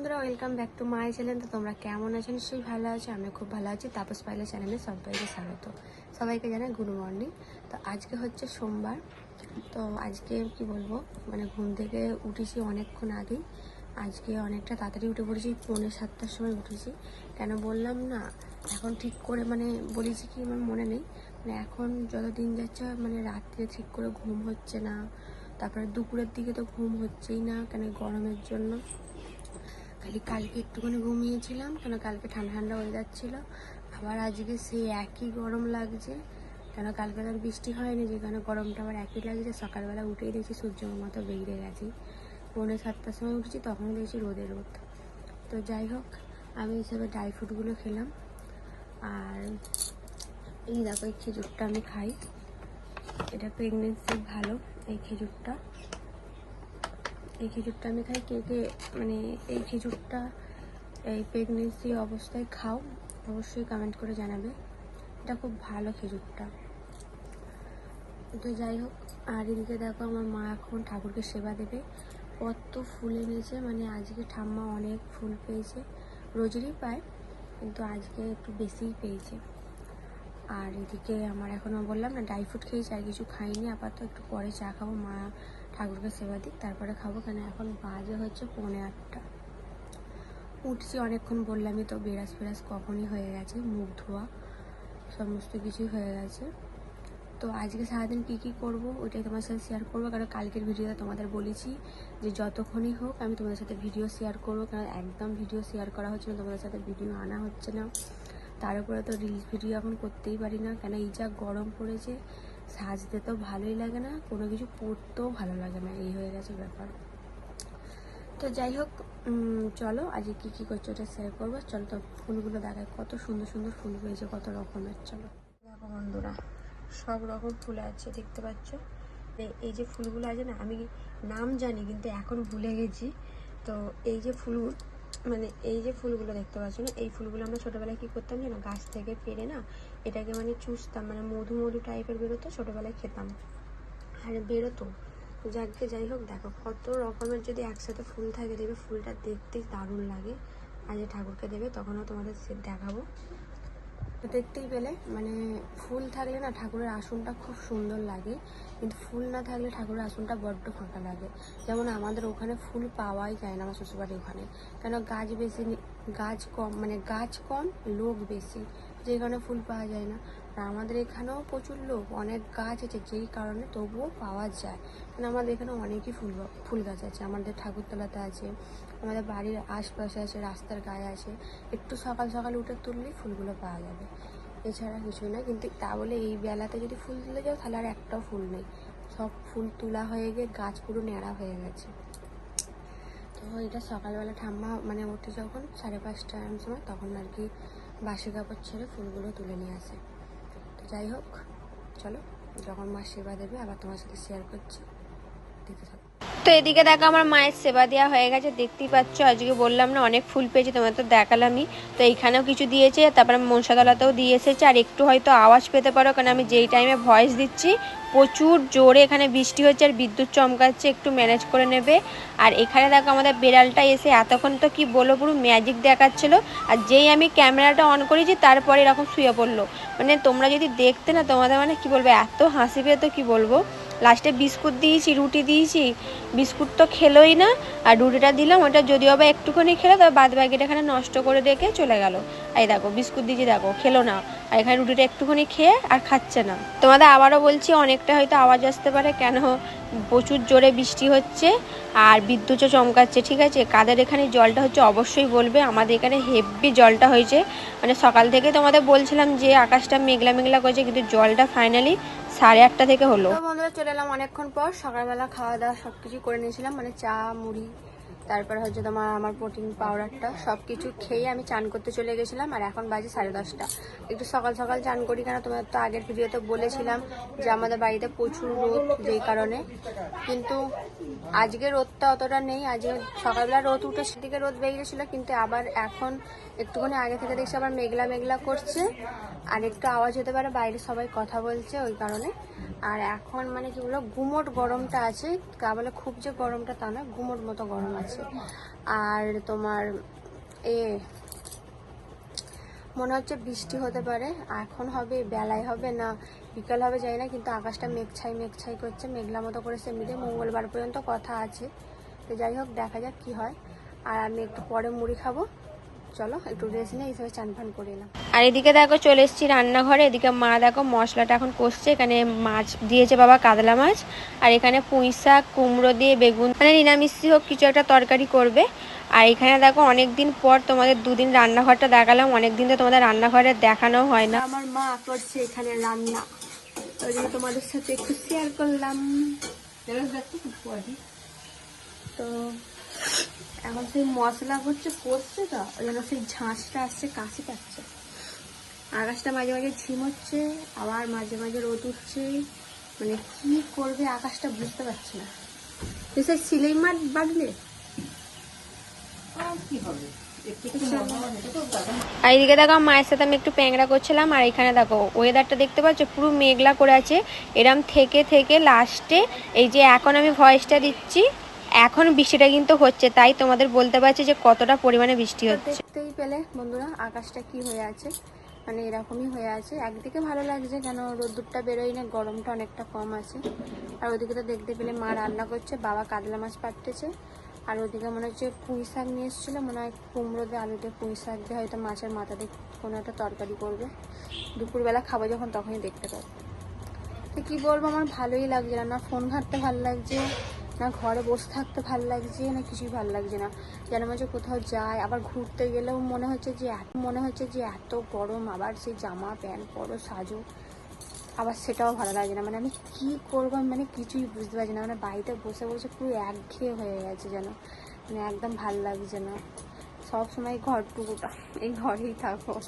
বন্ধুরা welcome back to my channel তো তোমরা কেমন আছো? নিশ্চয়ই ভালো আছো আমি খুব ভালো আছি। তাপস পাইলে চ্যানেলে সবাইকে স্বাগত। সবাইকে জানাই গুড মর্নিং তো আজকে হচ্ছে সোমবার। তো আজকে কি বলব মানে ঘুম থেকে উঠেছি অনেকক্ষণ আগেই। আজকে অনেকটা তাড়াতাড়ি উঠে পড়েছি, পৌনে সাতটার সময় উঠেছি। কেন বললাম না, এখন ঠিক করে মানে বলেছি কি আমার মনে নেই। মানে এখন যত দিন যাচ্ছে মানে রাত্রে ঠিক করে ঘুম হচ্ছে না। তারপরে দুপুরের দিকে তো ঘুম হচ্ছেই না, কেন গরমের জন্য? খালি কালকে একটুখানি ঘুমিয়েছিলাম, কেন কালকে ঠান্ডা ঠান্ডা ওয়েদার ছিল। আবার আজকে সেই একই গরম লাগছে, কেন কালকে আর বৃষ্টি হয়নি, যে যেখানে গরমটা আবার একই লাগছে। সকালবেলা উঠেই দেখছি সূর্য মতো বেরিয়ে গেছে। পৌনে সাতটার সময় উঠেছি তখন দেখছি রোদে রোদ। তো যাই হোক, আমি হিসেবে ড্রাই ফ্রুটগুলো খেলাম। আর এই দেখো, এই খেজুরটা আমি খাই। এটা প্রেগনেন্সি ভালো, এই খেজুরটা। এই খেজুরটা আমি খাই, কে কে মানে এই খেজুরটা, এই প্রেগনেন্সি অবস্থায় খাও, অবশ্যই কমেন্ট করে জানাবে। এটা খুব ভালো খেজুরটা। তো যাই হোক, আর এদিকে দেখো আমার মা এখন ঠাকুরকে সেবা দেবে। কত ফুল এনেছে মানে আজকে ঠাম্মা অনেক ফুল পেয়েছে। রোজেরই পায়, কিন্তু আজকে একটু বেশিই পেয়েছে। আর এদিকে আমার এখনও বললাম না ড্রাই ফ্রুট খেয়েছি, আর কিছু খাইনি। আপাতত একটু পরে চা খাব, মা ঠাকুরকে সেবা দিক, তারপরে খাব কেন? এখন বাজে হচ্ছে পৌনে আটটা। উঠছি অনেকক্ষণ বললামই তো বেরাস ফেরাস কখনই হয়ে গেছে, মুখ ধোয়া, সমস্ত কিছুই হয়ে গেছে। তো আজকে সারাদিন কী কী করব ওইটাই তোমার সাথে শেয়ার করব, কারণ কালকের ভিডিওতে তোমাদের বলেছি যে যতক্ষণই হোক আমি তোমাদের সাথে ভিডিও শেয়ার করব, কারণ একদম ভিডিও শেয়ার করা হচ্ছে না, তোমাদের সাথে ভিডিও আনা হচ্ছে না। তার উপরে তো রিলস ভিডিও এখন করতেই পারি না। কেন এই যা গরম পড়েছে সাজতে তো ভালোই লাগে না, কোনো কিছু পড়তেও ভালো লাগে না, এই হয়ে গেছে ব্যাপার। তো যাই হোক চলো, আজকে কী কী করছ ওটা শেয়ার করব। চলো তো ফুলগুলো দেখায় কত সুন্দর সুন্দর ফুল হয়েছে, কত রকমের, চলো। দেখো বন্ধুরা, সব রকম ফুল আছে, দেখতে পাচ্ছ? এই যে ফুলগুলো আছে না, আমি নাম জানি, কিন্তু এখন ভুলে গেছি। তো এই যে ফুল মানে এই যে ফুলগুলো দেখতে পাচ্ছ না, এই ফুলগুলো আমরা ছোটোবেলায় কী করতাম জানো গাছ থেকে পেরে না এটাকে মানে চুষতাম মানে মধু মধু টাইপের বেরোতো, ছোটোবেলায় খেতাম। আর বেরোতো। যাকে যাই হোক, দেখো কত রকমের যদি একসাথে ফুল থাকে, দেখবে ফুলটা দেখতে দারুণ লাগে। আর যে ঠাকুরকে দেবে, তখনও তোমাদের সে দেখাবো। দেখতেই পেলে মানে ফুল থাকলে না ঠাকুরের আসনটা খুব সুন্দর লাগে। কিন্তু ফুল না থাকলে ঠাকুরের আসনটা বড্ড ফাঁকা লাগে। যেমন আমাদের ওখানে ফুল পাওয়াই যায় না আমার শ্বশুরবাড়ির ওখানে। কেন গাছ বেশি গাছ কম মানে গাছ কম, লোক বেশি। যেই কারণে ফুল পাওয়া যায় না। আর আমাদের এখানেও প্রচুর লোক, অনেক গাছ আছে যেই কারণে তবুও পাওয়া যায়। কারণ আমাদের এখানে অনেকই ফুল ফুল গাছ আছে। আমাদের ঠাকুরতলাতে আছে, আমাদের বাড়ির আশপাশে আছে, রাস্তার গায়ে আছে। একটু সকাল সকাল উঠে তুললেই ফুলগুলো পাওয়া যাবে। এছাড়া কিছুই না। কিন্তু তা বলে এই বেলাতে যদি ফুল তুলে যাও, তাহলে আর একটাও ফুল নেই। সব ফুল তোলা হয়ে গিয়ে গাছ পুরো ন্যাড়া হয়ে গেছে। তো এটা সকালবেলা ঠাম্মা মানে উঠে যখন সাড়ে পাঁচটার সময়, তখন আর কি বাসি কাপড় ছেড়ে ফুলগুলো তুলে নিয়ে আসে। তো যাই হোক, চলো, যখন মা সেবা দেবে, আবার তোমার সাথে শেয়ার করছি। দেখে থাকো। তো এদিকে দেখো আমার মায়ের সেবা দেওয়া হয়ে গেছে, দেখতেই পাচ্ছ। আজকে বললাম না, অনেক ফুল পেয়েছি তোমার তো দেখালামই। তো এইখানেও কিছু দিয়েছে, তারপরে মনসাতলাতেও দিয়ে এসেছে। আর একটু হয়তো আওয়াজ পেতে পারো, কারণ আমি যেই টাইমে ভয়েস দিচ্ছি, প্রচুর জোরে এখানে বৃষ্টি হচ্ছে আর বিদ্যুৎ চমকাচ্ছে, একটু ম্যানেজ করে নেবে। আর এখানে দেখো আমাদের বেড়ালটা এসে এতক্ষণ তো কি বলো পুরো ম্যাজিক দেখাচ্ছিলো। আর যেই আমি ক্যামেরাটা অন করেছি, তারপরে এরকম শুয়ে পড়ল। মানে তোমরা যদি দেখতে না, তোমাদের মানে কি বলব, এত হাসি পেতো কী বলব? লাস্টে বিস্কুট দিয়েছি, রুটি দিয়েছি, বিস্কুট তো খেলোই না, আর রুটিটা দিলাম, ওটা যদিও বা একটুখানি খেলো, তবে বাদ বাকিটা এখানে নষ্ট করে রেখে চলে গেল। এই দেখো, বিস্কুট দিয়েছি, দেখো, খেলো না, আর এখানে রুটিটা একটুখানি খেয়ে আর খাচ্ছে না। তোমাদের আবারও বলছি, অনেকটা হয়তো আওয়াজ আসতে পারে, কেন প্রচুর জোরে বৃষ্টি হচ্ছে, আর বিদ্যুৎও চমকাচ্ছে, ঠিক আছে? কাদের এখানে জলটা হচ্ছে অবশ্যই বলবে, আমাদের এখানে হেভি জলটা হয়েছে। মানে সকাল থেকে তোমাদের বলছিলাম যে, আকাশটা মেঘলা মেঘলা করেছে, কিন্তু জলটা ফাইনালি সাড়ে আটটা থেকে হলো। বন্ধুরা চলে এলাম অনেকক্ষণ পর। সকালবেলা খাওয়া দাওয়া সব কিছু করে নিয়েছিলাম। মানে চা, মুড়ি তারপরে হচ্ছে তোমার আমার প্রোটিন পাউডারটা সব কিছু খেয়ে আমি চান করতে চলে গেছিলাম, আর এখন বাজে সাড়ে দশটা। একটু সকাল সকাল চান করি কেন? তোমার তো আগের ভিডিওতে বলেছিলাম যে আমাদের বাড়িতে প্রচুর রোদ যেই কারণে। কিন্তু আজকে রোদটা অতটা নেই, আজকে সকালবেলা রোদ উঠে সেদিকে রোদ বেরিয়েছিল কিন্তু আবার এখন একটুখানি আগে থেকে দেখছি আবার মেঘলা মেঘলা করছে, আর একটু আওয়াজ হতে পারে, বাইরে সবাই কথা বলছে ওই কারণে। আর এখন মানে কি বলব, গুমোট গরমটা আছে, তা বলে খুব যে গরমটা তা না, গুমোট মতো গরম আছে। আছে। আর তোমার এ, মনে হচ্ছে বৃষ্টি হতে পারে। এখন হবে, বেলায় হবে না, বিকাল হবে, জানি না, কিন্তু আকাশটা মেঘছাই মেঘছাই করছে, মেঘলা মতো করেছে সেমিতে মঙ্গলবার পর্যন্ত কথা আছে। তো যাই হোক, দেখা যাক কি হয়। আর আমি একটু পরে মুড়ি খাব। চলো একটু নিয়ে এই চান ফান করে এলাম। আর এদিকে দেখো চলে এসেছি রান্নাঘরে এদিকে মা দেখো মশলাটা এখন কষছে এখানে মাছ দিয়েছে বাবা কাতলা মাছ আর এখানে পুঁই শাক কুমড়ো দিয়ে বেগুন মানে নিরামিষি হোক কিছু একটা তরকারি করবে। আর এখানে দেখো অনেক দিন পর তোমাদের দুদিন রান্নাঘরটা দেখালাম অনেক দিন তো তোমাদের রান্নাঘরে দেখানো হয় না। আমার মা করছে এখানে রান্না ওই জন্য তোমাদের সাথে একটু শেয়ার করলাম। তো এখন সেই মশলা করছে করছে তো ওই জন্য সেই ঝাঁসটা আসছে কাশি পাচ্ছে। আকাশটা মাঝে মাঝে ঝিম হচ্ছে আবার মাঝে মাঝে রোদ উঠছে। মানে কি করবে আকাশটা বুঝতে পারছি না। তুই সেই সিলাই মাঠ বাঁধলে? আর এদিকে দেখো মায়ের সাথে আমি একটু প্যাংরা করছিলাম আর এখানে দেখো ওয়েদারটা দেখতে পাচ্ছ পুরো মেঘলা করে আছে। এরম থেকে থেকে লাস্টে এই যে এখন আমি ভয়েসটা দিচ্ছি এখন বৃষ্টিটা কিন্তু হচ্ছে তাই তোমাদের বলতে পারছি যে কতটা পরিমাণে বৃষ্টি হচ্ছে। দেখতেই পেলে বন্ধুরা আকাশটা কি হয়ে আছে? মানে এরকমই হয়ে আছে। একদিকে ভালো লাগছে কেন রোদ্দুরটা বেরোয় না গরমটা অনেকটা কম আছে। আর ওদিকে তো দেখতে পেলে মা রান্না করছে বাবা কাতলা মাছ পাঠতেছে আর ওদিকে মনে হচ্ছে পুঁই শাক নিয়ে এসেছিল মনে হয় কুমড়ো দিয়ে আলু দিয়ে পুঁই শাক দিয়ে হয়তো মাছের মাথা দিয়ে কোনো একটা তরকারি করবে। দুপুরবেলা খাব যখন তখনই দেখতে পাবো। তো কী বলব আমার ভালোই লাগছে না না ফোন ঘাঁটতে ভালো লাগছে। না ঘরে বসে থাকতে ভালো লাগছে না, কিছুই ভালো লাগছে না। যেন হচ্ছে কোথাও যায়, আবার ঘুরতে গেলেও মনে হচ্ছে যে এত, মনে হচ্ছে যে এত গরম, আবার সেই জামা, প্যান্ট, পরো, সাজো। আবার সেটাও ভালো লাগছে না। মানে আমি কি করব মানে কিছুই বুঝতে পারছি না। মানে বাড়িতে বসে বসে পুরো একঘেয়ে হয়ে গেছে যেন। মানে একদম ভালো লাগছে না। সব সময় ঘর ঘরটুকুটা, এই ঘরেই থাকো।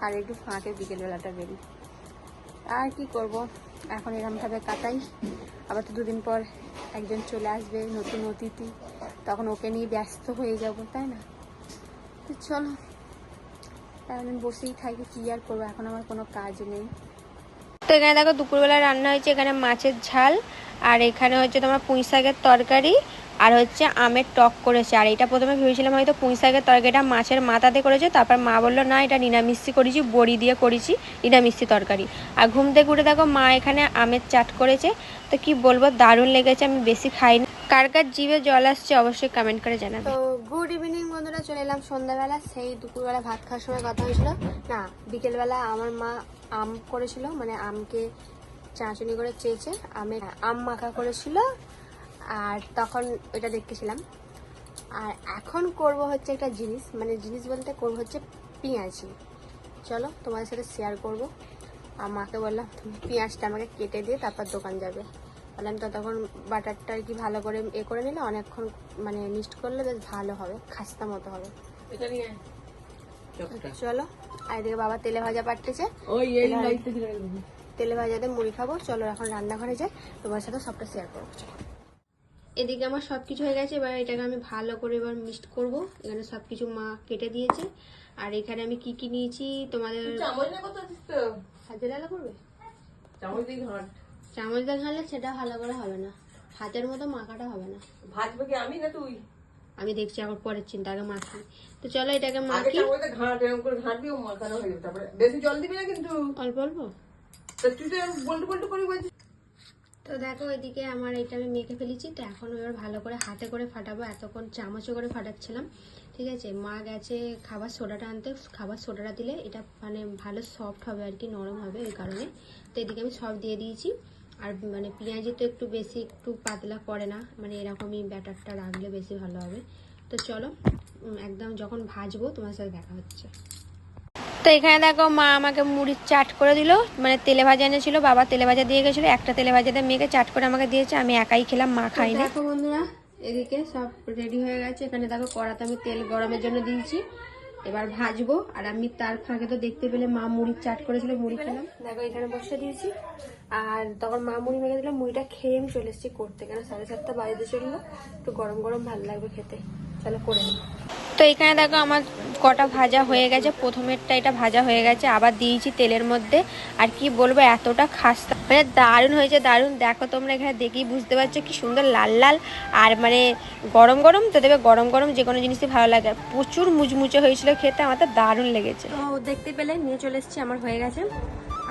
আর একটু ফাঁকে বিকেলবেলাটা বেরিয়ে আর কি করব? এখন এরমভাবে কাটাই। আবার তো দুদিন পর একজন চলে আসবে, নতুন অতিথি। তখন ওকে নিয়ে ব্যস্ত হয়ে যাব, তাই না? তো চলো, তাহলে বসেই থাকি, কী আর করব? এখন আমার কোনো কাজ নেই। তো এখানে দেখো, দুপুরবেলা রান্না হয়েছে, এখানে মাছের ঝাল, আর এখানে হচ্ছে তোমার পুঁই শাকের তরকারি আর হচ্ছে আমের টক করেছে। আর এটা প্রথমে ভেবেছিলাম হয়তো পুঁই শাকের তরকারিটা মাছের মাথাতে করেছে। তারপর মা বলল, না, এটা নিরামিষি করেছি, বড়ি দিয়ে করেছি নিরামিষি তরকারি। আর ঘুম থেকে উঠে দেখো মা এখানে আমের চাট করেছে। তো কি বলব, দারুণ লেগেছে, আমি বেশি খাইনি। কার কার জিভে জল আসছে অবশ্যই কমেন্ট করে জানাবে। তো গুড ইভিনিং বন্ধুরা, চলে এলাম সন্ধ্যাবেলা। সেই দুপুরবেলা ভাত খাওয়ার সময় কথা হয়েছিল। না, বিকেলবেলা আমার মা আম করেছিল মানে আমকে চাঁচুনি করে চেয়েছে। আমের আম মাখা করেছিল। আর তখন এটা দেখতেছিলাম। আর এখন করব হচ্ছে একটা জিনিস মানে জিনিস বলতে করব হচ্ছে পেঁয়াজি। চলো তোমাদের সাথে শেয়ার করব। আর মাকে বললাম তুমি পেঁয়াজটা আমাকে কেটে দিয়ে তারপর দোকান যাবে। বললাম ততক্ষণ বাটারটা আর কি ভালো করে এ করে নিলে অনেকক্ষণ মানে মিক্সড করলে বেশ ভালো হবে খাস্তা মতো হবে। চলো আর এদিকে বাবা তেলে ভাজা পাঠতেছে তেলে ভাজাতে মুড়ি খাব। চলো এখন রান্নাঘরে যাই তোমার সাথে সবটা শেয়ার করব। চলো এদিকে আমার সব কিছু হয়ে গেছে এবার এটাকে আমি ভালো করে এবার মিক্সড করব। এখানে সব কিছু মা কেটে দিয়েছে। আর এখানে আমি কি কি নিয়েছি তোমাদের হাতে লালা করবে? চামচ দিয়ে ঘালে সেটা ভালো করে হবে না। হাতের মতো মাখাটা হবে না। ভাজবে কি আমি না তুই? আমি দেখছি আবার পরের চিন্তা আগে মাখি তো চলো এটাকে মাখি। ঘাট এরকম করে ঘাটবি ও মাখানো হয়ে যাবে তারপরে বেশি জল দিবি না কিন্তু? অল্প অল্প। তা তুই তো বল্টু বল্টু করে তো দেখো এদিকে আমার এটা আমি মেখে ফেলেছি, তো এখন এবার ভালো করে হাতে করে ফাটাবো। এতক্ষণ চামচে করে ফাটাচ্ছিলাম, ঠিক আছে? মা গেছে খাবার সোডাটা আনতে, খাবার সোডাটা দিলে এটা মানে ভালো সফট হবে আর কি, নরম হবে এই কারণে। তো এদিকে আমি সব দিয়ে দিয়েছি, আর মানে পেঁয়াজি তো একটু বেশি, একটু পাতলা করে না মানে এরকমই ব্যাটারটা রাখলে বেশি ভালো হবে। তো চলো একদম যখন ভাজবো তোমার সাথে দেখা হচ্ছে। তো এখানে দেখো মা আমাকে মুড়ির চাট করে দিল। মানে তেলে ভাজা এনেছিল বাবা তেলে ভাজা দিয়ে গেছিল একটা তেলে ভাজাতে মেখে চাট করে আমাকে দিয়েছে আমি একাই খেলাম মা খাই না দেখো বন্ধুরা এদিকে সব রেডি হয়ে গেছে। এখানে দেখো কড়াতে আমি তেল গরমের জন্য দিয়েছি। এবার ভাজবো আর আমি তার ফাঁকে তো দেখতে পেলে মা মুড়ির চাট করেছিল মুড়ি খেলাম। দেখো এখানে বসে দিয়েছি। আর তখন মা মুড়ি মেখে দিলাম মুড়িটা খেয়ে আমি চলে এসেছি করতে কেন? সাড়ে সাতটা বাজতে চলল একটু গরম গরম ভালো লাগবে খেতে। চলো করে নিই তো এখানে দেখো আমার কটা ভাজা হয়ে গেছে, প্রথমেরটা এটা ভাজা হয়ে গেছে, আবার দিয়েছি তেলের মধ্যে। আর কি বলব, এতটা খাস্তা। মানে দারুণ হয়েছে, দারুণ। দেখো তোমরা এখানে দেখেই বুঝতে পারছ কি সুন্দর লাল লাল। আর মানে গরম গরম তো দেবে, গরম গরম যে কোনো জিনিসই ভালো লাগে। প্রচুর মুচমুচে হয়েছিল খেতে, আমার তো দারুণ লেগেছে। তো দেখতে পেলে নিয়ে চলে এসেছি, আমার হয়ে গেছে।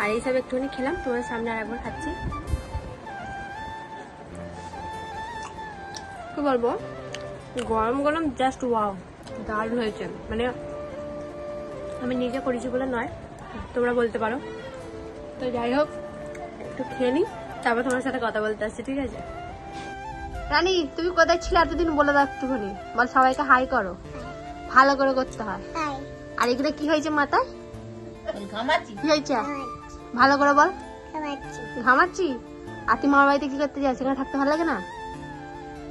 আর এইসব একটুখানি খেলাম তোমার সামনে আর একবার খাচ্ছি। কি বলব? গরম গরম জাস্ট ওয়াও দারুণ হয়েছে। মানে আমি নিজে করেছি বলে নয় তোমরা বলতে পারো। তো যাই হোক একটু খেয়ে নিই তারপর তোমার সাথে কথা বলতে আসছি ঠিক আছে? রানী তুমি কোথায় ছিলে এতদিন বলে দাও একটুখানি। বল সবাইকে হাই করো। ভালো করে করতে হয়। আর এখানে কি হয়েছে মাথায়? ঘামাচ্ছি। কি হয়েছে? ভালো করে বল। ঘামাচ্ছি। আর তুই মামার বাড়িতে কি করতে যাস? সেখানে থাকতে ভালো লাগে না?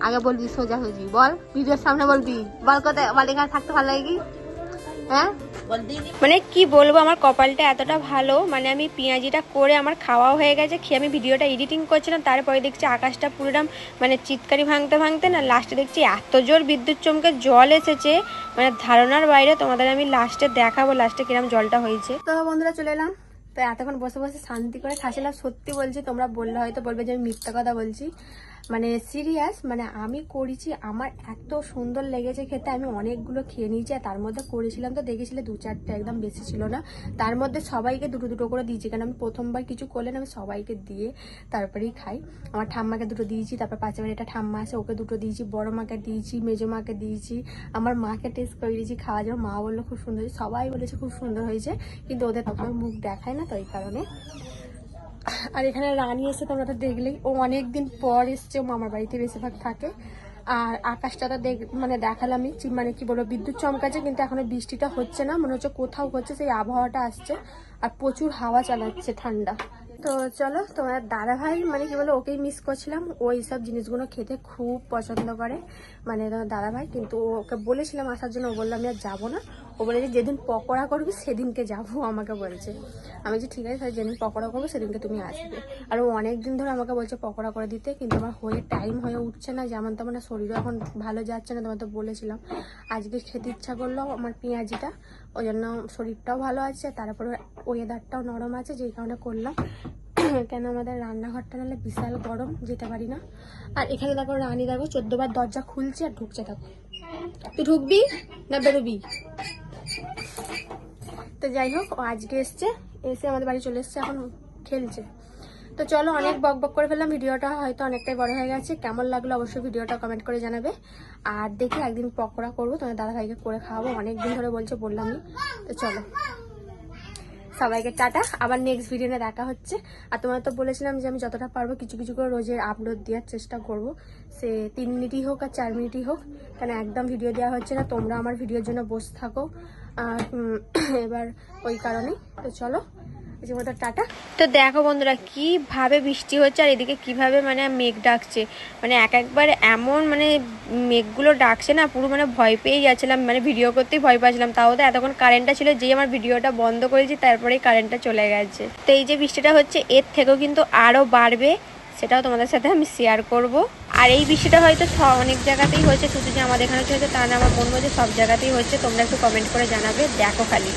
আগে বলবি সোজা সোজি বল ভিডিওর সামনে বলবি। বল কোথায় বল এখানে থাকতে ভালো লাগে কি? হ্যাঁ? মানে কি বলব আমার কপালটা এতটা ভালো মানে আমি পেঁয়াজিটা করে আমার খাওয়াও হয়ে গেছে খেয়ে আমি ভিডিওটা এডিটিং করছিলাম তারপরে দেখছি আকাশটা পুরোটাম মানে চিৎকারি ভাঙতে ভাঙতে না লাস্টে দেখছি এত জোর বিদ্যুৎ চমকে জল এসেছে মানে ধারণার বাইরে তোমাদের আমি লাস্টে দেখাবো লাস্টে কিরম জলটা হয়েছে। তো বন্ধুরা চলে এলাম তো এতক্ষণ বসে বসে শান্তি করে খাচ্ছিলাম সত্যি বলছি তোমরা বললে হয়তো বলবে যে আমি মিথ্যা কথা বলছি। মানে সিরিয়াস মানে আমি করেছি, আমার এত সুন্দর লেগেছে খেতে, আমি অনেকগুলো খেয়ে নিয়েছি, আর তার মধ্যে করেছিলাম তো, দেখেছিলে দু চারটে একদম বেশি ছিল না। তার মধ্যে সবাইকে দুটো দুটো করে দিয়েছি, কারণ আমি প্রথমবার কিছু করলে না, আমি সবাইকে দিয়ে তারপরেই খাই। আমার ঠাম্মাকে দুটো দিয়েছি, তারপর বাড়ি একটা ঠাম্মা আছে, ওকে দুটো দিয়েছি, বড় মাকে দিয়েছি, মেজো মাকে দিয়েছি, আমার মাকে টেস্ট করে দিয়েছি খাওয়া যাওয়া মা বলল খুব সুন্দর সবাই বলেছে খুব সুন্দর হয়েছে, কিন্তু ওদের তখন মুখ দেখায় না, তো এই কারণে। আর এখানে রানী এসে তোমরা তো দেখলেই, ও অনেক দিন পর এসছে, ও মামার বাড়িতে বেশিরভাগ থাকে। আর আকাশটা তো দেখ মানে দেখালামই মানে কি বলব, বিদ্যুৎ চমকাচ্ছে, কিন্তু এখনও বৃষ্টিটা হচ্ছে না। মনে হচ্ছে কোথাও হচ্ছে, সেই আবহাওয়াটা আসছে। আর প্রচুর হাওয়া চালাচ্ছে ঠান্ডা। তো চলো, তোমার দাদা ভাই মানে কি বলো ওকেই মিস করছিলাম। ও এইসব জিনিসগুলো খেতে খুব পছন্দ করে মানে তোমার দাদা ভাই কিন্তু ওকে বলেছিলাম আসার জন্য, ও বলল, আমি আর যাব না। ও বলেছে যেদিন পকোড়া করবি, সেদিনকে যাব। আমাকে বলছে। আমি যে, ঠিক আছে, তাহলে যেদিন পকোড়া করব, সেদিনকে তুমি আসবে। আর ও অনেক দিন ধরে আমাকে বলছে পকোড়া করে দিতে, কিন্তু আমার হয়ে টাইম হয়ে উঠছে না। যেমন তেমন শরীরও এখন ভালো যাচ্ছে না তোমার তো বলেছিলাম। আজকে খেতে ইচ্ছা করল আমার পেঁয়াজিটা, ওই জন্য শরীরটাও ভালো আছে, তারপরে ওয়েদারটাও নরম আছে, যেই কারণে করলাম। কেন আমাদের রান্নাঘরটা নাহলে বিশাল গরম, যেতে পারি না। আর এখানে দেখো, রানী দেখো, চোদ্দবার দরজা খুলছে আর ঢুকছে, দেখো। তুই ঢুকবি না বেরোবি? তো যাই হোক, ও আজকে এসছে, এসে আমাদের বাড়ি চলে এসছে, এখন খেলছে। তো চলো অনেক বক বক করে ফেললাম, ভিডিওটা হয়তো অনেকটাই বড় হয়ে গেছে। কেমন লাগল অবশ্যই ভিডিওটা কমেন্ট করে জানাবে। আর দেখি একদিন পকোড়া করব তোমার দাদা ভাইকে করে খাওয়াবো। অনেক দিন ধরে বলছে, বললামই। তো চলো। সবাইকে টাটা। আবার নেক্সট ভিডিওতে দেখা হচ্ছে। আর তোমার তো বলেছিলাম যে আমি যতটা পারব কিছু কিছু করে রোজের আপলোড দেওয়ার চেষ্টা করব। সে তিন মিনিটই হোক আর চার মিনিটই হোক, কেন একদম ভিডিও দেওয়া হচ্ছে না। তোমরা আমার ভিডিওর জন্য বসে থাকো। এবার ওই কারণে তো চলো টাটা। তো দেখো বন্ধুরা, কীভাবে বৃষ্টি হচ্ছে আর এদিকে কীভাবে মানে মেঘ ডাকছে। মানে এক একবার এমন মানে মেঘগুলো ডাকছে না, পুরো মানে ভয় পেয়ে যাচ্ছিলাম। মানে ভিডিও করতেই ভয় পাচ্ছিলাম। তাও তো এতক্ষণ কারেন্টটা ছিল, যেই আমার ভিডিওটা বন্ধ করেছি, তারপরেই কারেন্টটা চলে গেছে। তো এই যে বৃষ্টিটা হচ্ছে, এর থেকেও কিন্তু আরও বাড়বে, সেটাও তোমাদের সাথে আমি শেয়ার করব। আর এই বৃষ্টিটা হয়তো অনেক জায়গাতেই হয়েছে, শুধু যে আমাদের এখানে হচ্ছে তা না, আমার মনে হচ্ছে সব জায়গাতেই হচ্ছে তোমরা একটু কমেন্ট করে জানাবে, দেখো খালি।